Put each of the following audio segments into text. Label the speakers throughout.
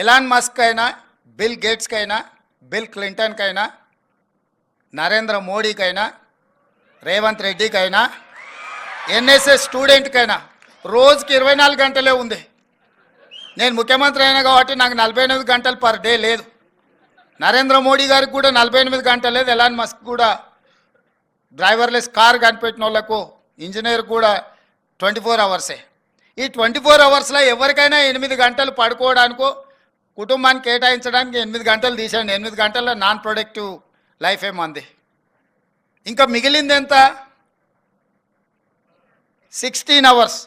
Speaker 1: Elon Musk అయినా Bill గేట్స్కైనా Bill క్లింటన్కైనా నరేంద్ర మోడీకైనా రేవంత్ రెడ్డికైనా ఎన్ఎస్ఎస్ స్టూడెంట్కైనా రోజుకి ఇరవై నాలుగు గంటలే ఉంది. నేను ముఖ్యమంత్రి అయినా కాబట్టి నాకు నలభై ఎనిమిది గంటలు పర్ డే లేదు. నరేంద్ర మోడీ గారికి కూడా నలభై ఎనిమిది గంటలు లేదు. ఎలాన్ మస్క్ కూడా డ్రైవర్లెస్ కార్ కనిపెట్టిన వాళ్ళకు ఇంజనీర్ కూడా ట్వంటీ ఫోర్ అవర్సే. ఈ ట్వంటీ ఫోర్ అవర్స్లో ఎవరికైనా ఎనిమిది గంటలు పడుకోవడానికో కుటుంబాన్ని కేటాయించడానికి ఎనిమిది గంటలు తీసేయండి ఎనిమిది గంటల్లో నాన్ ప్రొడక్టివ్ లైఫ్ ఏమంది ఇంకా మిగిలింది ఎంత సిక్స్టీన్ అవర్స్.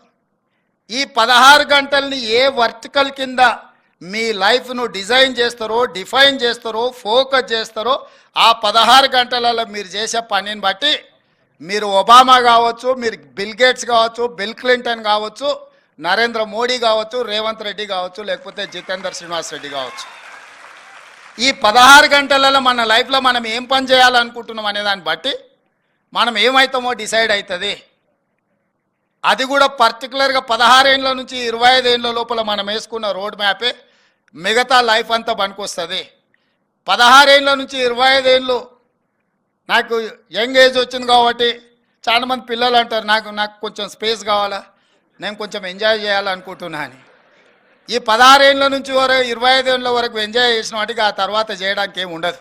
Speaker 1: ఈ పదహారు గంటల్ని ఏ వర్టికల్ కింద మీ లైఫ్ను డిజైన్ చేస్తారో డిఫైన్ చేస్తారో ఫోకస్ చేస్తారో ఆ పదహారు గంటలలో మీరు చేసే పనిని బట్టి మీరు ఒబామా కావచ్చు మీరు బిల్ గేట్స్ కావచ్చు బిల్ క్లింటన్ కావచ్చు నరేంద్ర మోడీ కావచ్చు రేవంత్ రెడ్డి కావచ్చు లేకపోతే జితేందర్ శ్రీనివాస్ రెడ్డి కావచ్చు. ఈ పదహారు గంటలలో మన లైఫ్లో మనం ఏం పని చేయాలనుకుంటున్నాం అనే దాన్ని బట్టి మనం ఏమవుతామో డిసైడ్ అవుతుంది. అది కూడా పర్టికులర్గా పదహారేళ్ళ నుంచి ఇరవై ఐదేళ్ళ లోపల మనం వేసుకున్న రోడ్ మ్యాపే మిగతా లైఫ్ అంతా పనికొస్తుంది. పదహారేళ్ళ నుంచి ఇరవై ఐదేళ్ళు నాకు యంగ్ ఏజ్ వచ్చింది కాబట్టి చాలామంది పిల్లలు అంటారు నాకు నాకు కొంచెం స్పేస్ కావాలా? నేను కొంచెం ఎంజాయ్ చేయాలనుకుంటున్నా అని. ఈ పదహారేళ్ళ నుంచి వరకు ఇరవై ఐదేళ్ళ వరకు ఎంజాయ్ చేసిన వాటికి ఆ తర్వాత చేయడానికి ఏమి ఉండదు.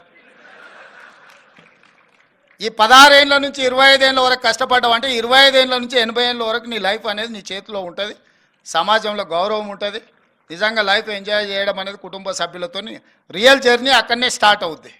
Speaker 1: ఈ పదహారేళ్ళ నుంచి ఇరవై ఐదేళ్ళ వరకు కష్టపడ్డావు అంటే ఇరవై ఐదేళ్ళ నుంచి ఎనభై ఏళ్ళ వరకు నీ లైఫ్ అనేది నీ చేతిలో ఉంటుంది. సమాజంలో గౌరవం ఉంటుంది. నిజంగా లైఫ్ ఎంజాయ్ చేయడం అనేది కుటుంబ సభ్యులతో రియల్ జర్నీ అక్కడనే స్టార్ట్ అవుద్ది.